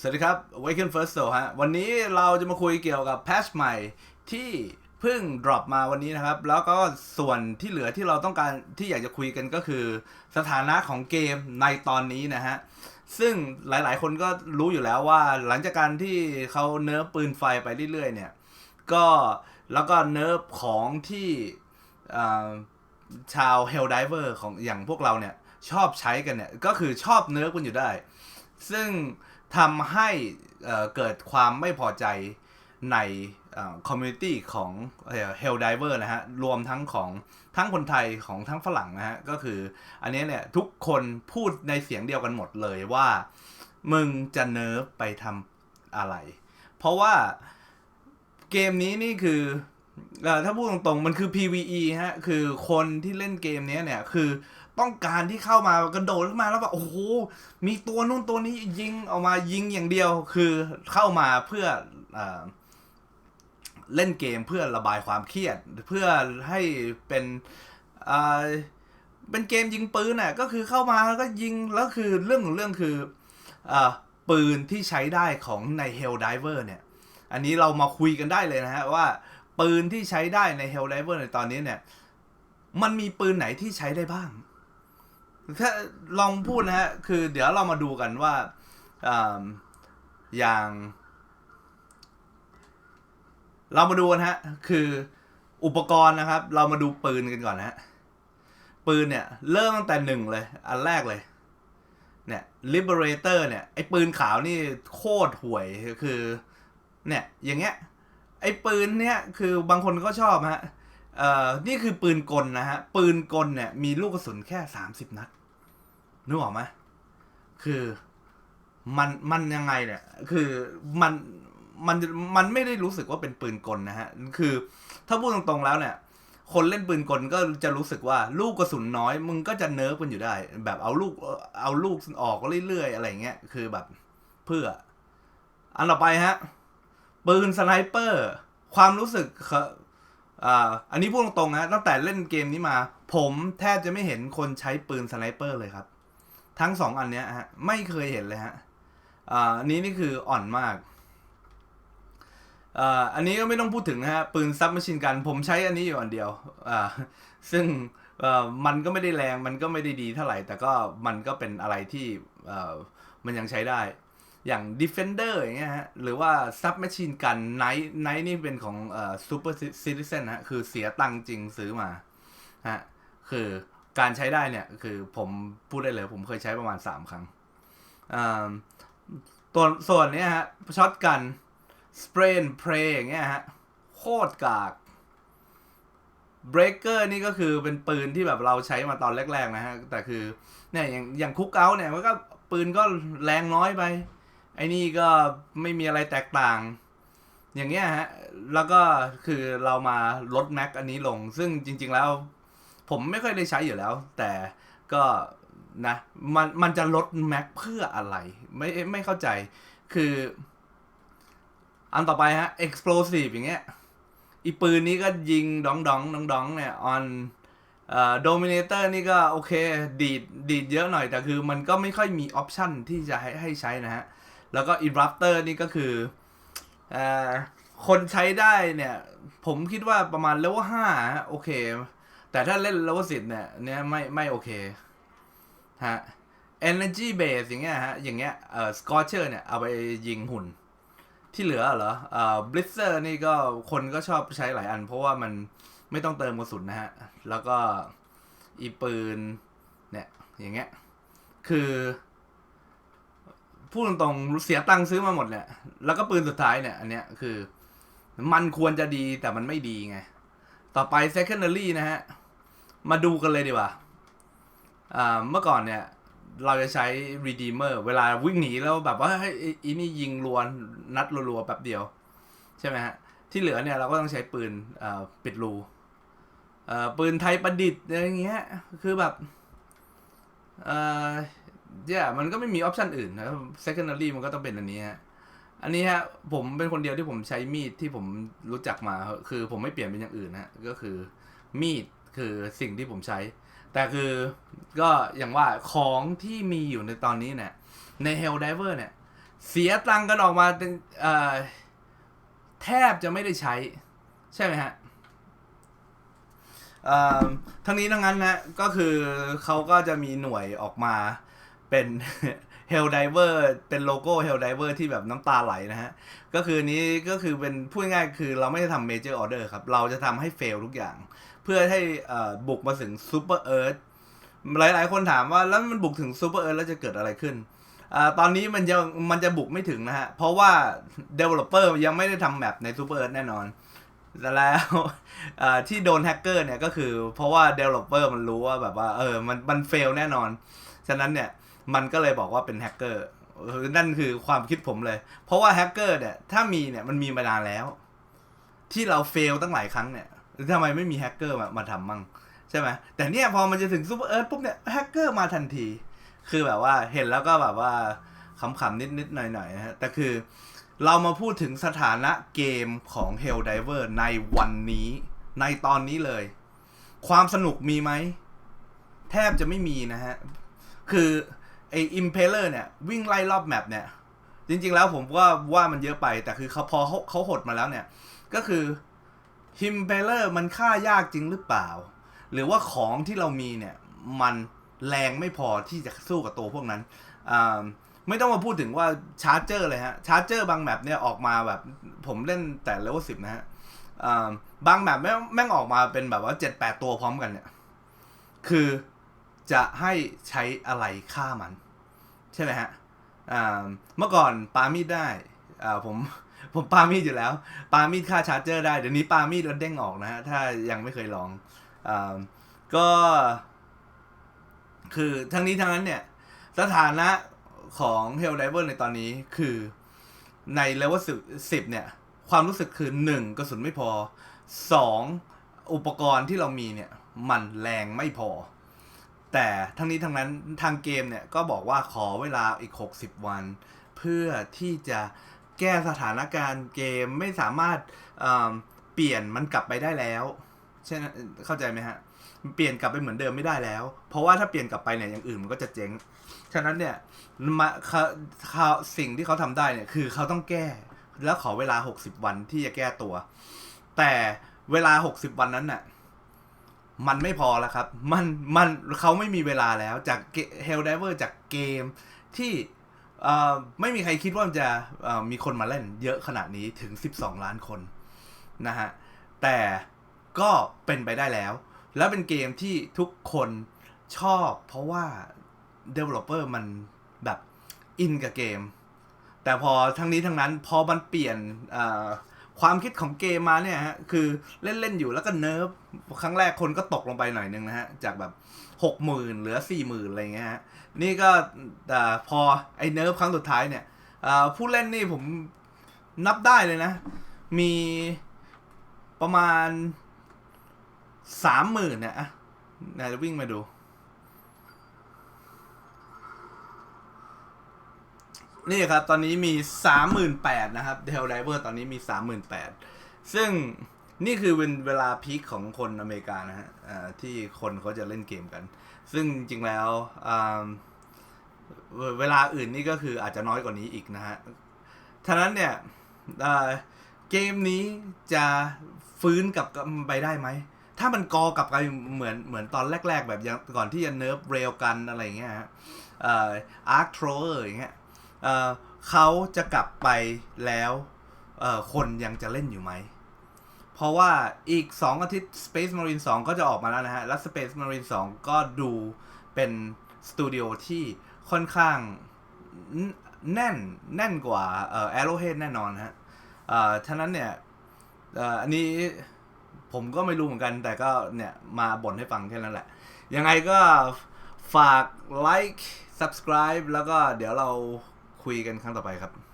สวัสดีครับ Awaken First Soul ฮะ วันนี้เราจะมาคุยเกี่ยวกับแพชใหม่ที่เพิ่ง drop มาวันนี้นะครับ แล้วก็ส่วนที่เหลือที่เราต้องการที่อยากจะคุยกันก็คือ สถานะของเกมในตอนนี้นะฮะ ซึ่งหลายๆ คนก็รู้อยู่แล้วว่าหลังจากการที่เขาเนิร์ฟปืนไฟไปเรื่อยๆ เนี่ย ก็แล้วก็เนิร์ฟของที่ชาว Helldiver ของอย่างพวกเราเนี่ย ชอบใช้กันเนี่ย ก็คือชอบเนิร์ฟกันอยู่ได้ ซึ่ง ทำให้เกิดความไม่พอใจในคอมมูนิตี้ของเฮลไดเวอร์นะฮะ รวมทั้งของทั้งคนไทยของทั้งฝรั่งนะฮะ ก็คืออันนี้เนี่ย ทุกคนพูดในเสียงเดียวกันหมดเลยว่า มึงจะเนิร์ฟไปทำอะไร เพราะว่าเกมนี้นี่คืออถ้าพูดตรงๆ มันคือ PVE ฮะ คือคนที่เล่นเกมนี้เนี่ย คือ ต้องการที่เข้ามากระโดดขึ้นมาแล้วแบบโอ้โหมีตัวนู่นตัวนี้ยิงออกมายิงอย่างเดียวคือเข้ามาเพื่อเอเล่นเกมเพื่อระบายความเครียด เพื่อให้เป็นเเป็นเกมยิงปืนน่ะก็คือเข้ามาแล้วก็ยิงแล้วคือเรื่องของเรื่องคืออปืนที่ใช้ได้ของใน Helldiver เนี่ย อันนี้เรามาคุยกันได้เลยนะฮะว่าปืนที่ใช้ได้ใน Helldiver ในตอนนี้เนี่ย มันมีปืนไหนที่ใช้ได้บ้าง ถ้าลองพูดนะฮะ คือเดี๋ยวเรามาดูกันว่าออย่าง เรามาดูกันฮะ คืออุปกรณ์นะครับ เรามาดูปืนกันก่อนนะฮะ ปืนเนี่ย เริ่มตั้งแต่หนึ่งเลย อันแรกเลย เนี่ย Liberator เนี่ย ไอ้ปืนขาวนี่โคตรห่วย คือ เนี่ย อย่างเงี้ย ไอ้ปืนเนี่ย คือบางคนก็ชอบฮะเอ่อ นี่คือปืนกลนะฮะ ปืนกลเนี่ย มีลูกกระสุนแค่สามสิบนัด นึกออกไหมคือมันมันยังไงเนี่ย คือมันมันมันไม่ได้รู้สึกว่าเป็นปืนกลนะฮะ คือ ถ้าพูดตรงๆแล้วเนี่ย คนเล่นปืนกลก็จะรู้สึกว่าลูกกระสุนน้อย มึงก็จะเนิร์ฟกันอยู่ได้ แบบเอาลูกเอาลูกออกเรื่อยๆอะไรเงี้ยคือแบบเพื่อ อันต่อไปฮะ ปืนสไนเปอร์ ความรู้สึกเขาอ่าอันนี้พูดตรงๆนะตั้งแต่เล่นเกมนี้มา ผมแทบจะไม่เห็นคนใช้ปืนสไนเปอร์เลยครับ ทั้งสองอันเนี้ยฮะไม่เคยเห็นเลยฮะอ่าอันนี้นี่คืออ่อนมากอ่าอันนี้ก็ไม่ต้องพูดถึงนะฮะปืนซับมชินกัน ผมใช้อันนี้อยู่อันเดียวอ่าซึ่งมันก็ไม่ได้แรงมันก็ไม่ได้ดีเท่าไหร่ แต่ก็มันก็เป็นอะไรที่มันยังใช้ได้ อย่าง Defender อย่างเงี้ยฮะหรือว่า Submachine Gun Night Night นี่เป็นของเอ่อ Super Citizen ฮะคือเสียตังค์จริงซื้อมาฮะคือ การใช้ได้เนี่ยคือผมพูดได้เลย ผมเคยใช้ประมาณ 3 ครั้งตัวส่วนเนี้ยฮะช็อตกันสเปรย์เพลอย่างเงี้ยฮะโคตรกากเบรกเกอร์นี่ก็คือเป็นปืนที่แบบเราใช้มาตอนแรกๆนะฮะ แต่คือเนี่ยอย่างอย่างคุกเอาเนี่ยมันก็ปืนก็แรงน้อยไป ไอ้นี่ก็ไม่มีอะไรแตกต่าง อย่างเงี้ยฮะ แล้วก็คือเรามาลดแม็กอันนี้ลง ซึ่งจริง ๆแล้ว ผมไม่ค่อยได้ใช้อยู่แล้ว แต่ก็นะมันมันจะลดแม็กเพื่ออะไร ไม่ไม่เข้าใจคือ อันต่อไปฮะ explosive อย่างเงี้ยอีปืนนี้ก็ยิงดองดองดองดองเนี่ย on เอ่อ dominator นี่ก็โอเค ดีดดีดเยอะหน่อย แต่คือมันก็ไม่ค่อยมีออปชันที่จะให้ให้ใช้นะฮะ แล้วก็ eruptor นี่ก็คืออคนใช้ได้เนี่ย ผมคิดว่าประมาณเลเวลห้าโอเค แต่ถ้าเล่นเลวสิบเนี่ยเนี่ยไม่ไม่โอเคฮะ energy base อย่างเงี้ยฮะ อย่างเงี้ยเอ่อ scorcher เนี่ย เอาไปยิงหุ่น ที่เหลือเหรอเอ่อ blitzer นี่ก็คนก็ชอบใช้หลายอัน เพราะว่ามันไม่ต้องเติมกระสุนนะฮะ แล้วก็อีปืน เนี่ย อย่างเงี้ย คือพูดตรงๆเสียตังค์ซื้อมาหมดเนี่ยแล้วก็ปืนสุดท้ายเนี่ย อันเนี้ยคือ มันควรจะดีแต่มันไม่ดีไง ต่อไป secondary นะฮะ มาดูกันเลยดีกว่า อ่า เมื่อก่อนเนี่ย เราจะใช้ redeemer เวลาวิ่งหนีแล้วแบบว่าเฮ้อีนี่ยิงรวนนัดรัวๆแป๊บเดียว ใช่ไหมฮะ ที่เหลือเนี่ยเราก็ต้องใช้ปืนอ่อปิดรูอ่อปืนไทยประดิษฐ์อะไรอย่างเงี้ย คือแบบเอ่อเนี่ยมันก็ไม่มีออปชันอื่นนะ secondary มันก็ต้องเป็นอันนี้ฮะ อันนี้ฮะผมเป็นคนเดียวที่ผมใช้มีดที่ผมรู้จักมา คือผมไม่เปลี่ยนเป็นอย่างอื่นฮะก็คือมีดคือสิ่งที่ผมใช้ แต่คือก็อย่างว่าของที่มีอยู่ในตอนนี้เนี่ยใน Helldiver เนี่ย เสียตังค์กันออกมาเป็นแทบจะไม่ได้ใช้ ใช่ไหมฮะทั้งนี้ทั้งนั้นนะก็คือเขาก็จะมีหน่วยออกมาเป็น Hell Diver เป็นโลโก้ Hell Diver ที่แบบน้ำตาไหลนะฮะ ก็คือนี้ก็คือเป็นพูดง่ายๆคือเราไม่ได้ทำ Major Order ครับ เราจะทำให้เฟลทุกอย่าง เพื่อให้อ่อบุกมาถึง Super Earth หลาย ๆ คนถามว่าแล้วมันบุกถึง Super Earth แล้วจะเกิดอะไรขึ้นอาตอนนี้มันยังมันจะบุกไม่ถึงนะฮะ เพราะว่า Developer ยังไม่ได้ทำแมปใน Super Earth แน่นอน แต่แล้วอ่อที่โดนแฮกเกอร์เนี่ยก็คือเพราะว่า Developer มันรู้ว่าแบบว่าเออมันมันเฟลแน่นอน ฉะนั้นเนี่ย มันก็เลยบอกว่าเป็นแฮกเกอร์นั่นคือความคิดผมเลย เพราะว่าแฮกเกอร์เนี่ยถ้ามีเนี่ยมันมีมานานแล้ว ที่เราเฟลตั้งหลายครั้งเนี่ยทำไมไม่มีแฮกเกอร์มามาทำมั่งใช่ไหมแต่เนี่ยพอมันจะถึงซูเปอร์เอิร์ธปุ๊บเนี่ยแฮกเกอร์มาทันที คือแบบว่าเห็นแล้วก็แบบว่าขำๆนิดๆหน่อยๆนะฮะแต่คือเรามาพูดถึงสถานะเกมของ Helldiver ในวันนี้ในตอนนี้เลย ความสนุกมีไหม แทบจะไม่มีนะฮะ คือ ไออิมเพลเลอร์เนี่ย วิ่งไล่รอบแมปเนี่ย จริง ๆ แล้วผมว่าว่ามันเยอะไป แต่คือเขาพอเขาเขาหดมาแล้วเนี่ย ก็คือฮิมเพลเลอร์มันฆ่ายากจริงหรือเปล่า หรือว่าของที่เรามีเนี่ย มันแรงไม่พอที่จะสู้กับตัวพวกนั้นอ่าไม่ต้องมาพูดถึงว่าชาร์เจอร์เลยฮะชาร์เจอร์บางแมปเนี่ยออกมาแบบ ผมเล่นแต่เลเวลสิบนะฮะบางแมปแม่งแม่งออกมาเป็นแบบว่าเจ็ดแปดตัวพร้อมกันเนี่ย คือ จะให้ใช้อะไรฆ่ามัน ใช่ไหมฮะเมื่อก่อนปามีดได้ผมผมปามีดอยู่แล้ว ปามีดฆ่าชาร์เจอร์ได้ เดี๋ยวนี้ปามีดแล้วเด้งออกนะฮะ ถ้ายังไม่เคยลองอก็ คือทั้งนี้ทั้งนั้นเนี่ย สถานะของ Hell Diver ในตอนนี้คือในเลเวลสิบเนี่ย ความรู้สึกคือหนึ่งกระสุนไม่พอสองอุปกรณ์ที่เรามีเนี่ย มันแรงไม่พอ แต่ทั้งนี้ทั้งนั้นทางเกมเนี่ยก็บอกว่าขอเวลาอีก 60 วัน เพื่อที่จะแก้สถานการณ์เกมไม่สามารถเเปลี่ยนมันกลับไปได้แล้วใช่ไหมเข้าใจไหมฮะเปลี่ยนกลับไปเหมือนเดิมไม่ได้แล้ว เพราะว่าถ้าเปลี่ยนกลับไปเนี่ยอย่างอื่นมันก็จะเจ๊งฉะนั้นเนี่ยมาเขาสิ่งที่เขาทำได้เนี่ยคือเขาต้องแก้ แล้วขอเวลา 60 วันที่จะแก้ตัว แต่เวลา 60 วันนั้นน่ะ มันไม่พอแล้วครับ มันมันเขาไม่มีเวลาแล้วจากเฮลไดเวอร์จากเกมที่ไม่มีใครคิดว่ามันจะมีคนมาเล่นเยอะขนาดนี้ถึง 12 ล้านคนนะฮะ แต่ก็เป็นไปได้แล้ว แล้วเป็นเกมที่ทุกคนชอบ เพราะว่า Developer มันแบบอินกับเกม แต่พอทั้งนี้ทั้งนั้นพอมันเปลี่ยนอ ความคิดของเกมมาเนี่ยฮะคือเล่นๆอยู่แล้วก็เนิร์ฟครั้งแรกคนก็ตกลงไปหน่อยนึงนะฮะจากแบบหกหมื่นเหลือสี่หมื่นอะไรเงี้ยฮะนี่ก็แต่พอไอ้เนิร์ฟครั้งสุดท้ายเนี่ยอ่อผู้เล่นนี่ผมนับได้เลยนะ มีประมาณสามหมื่นเนี่ยอะนจะวิ่งมาดู นี่ครับ ตอนนี้มีสามหมื่นแปดนะครับเดลไดเวอร์ตอนนี้มีสามหมื่นแปดซึ่งนี่คือเป็นเวลาพีคของคนอเมริกานะฮะที่คนเขาจะเล่นเกมกัน ซึ่งจริงแล้วเวเวลาอื่นนี่ก็คืออาจจะน้อยกว่านี้อีกนะฮะฉะนั้นเนี่ยเกมนี้จะฟื้นกลับไปได้ไหม ถ้ามันกอกลับไปเหมือนเหมือนตอนแรก ๆ แบบยังก่อนที่จะเนิร์ฟเรลกันอะไรเงี้ยฮะอาร์คโทรอย่างเงี้ย เเขาจะกลับไปแล้วคนยังจะเล่นอยู่ไหม เพราะว่าอีก 2 อาทิตย์ Space Marine 2 ก็จะออกมาแล้วนะฮะ และ Space Marine 2 ก็ดูเป็นสตูดิโอที่ค่อนข้างแน่นแน่นกว่าเอ่อ Arrowhead แน่นอนฮะเอ่อฉะนั้นเนี่ยเอ่ออันนี้ผมก็ไม่รู้เหมือนกัน แต่ก็เนี่ย มาบ่นให้ฟังแค่นั้นแหละ ยังไงก็ฝากไลค์ subscribe แล้วก็เดี๋ยวเรา คุยกันครั้งต่อไปครับ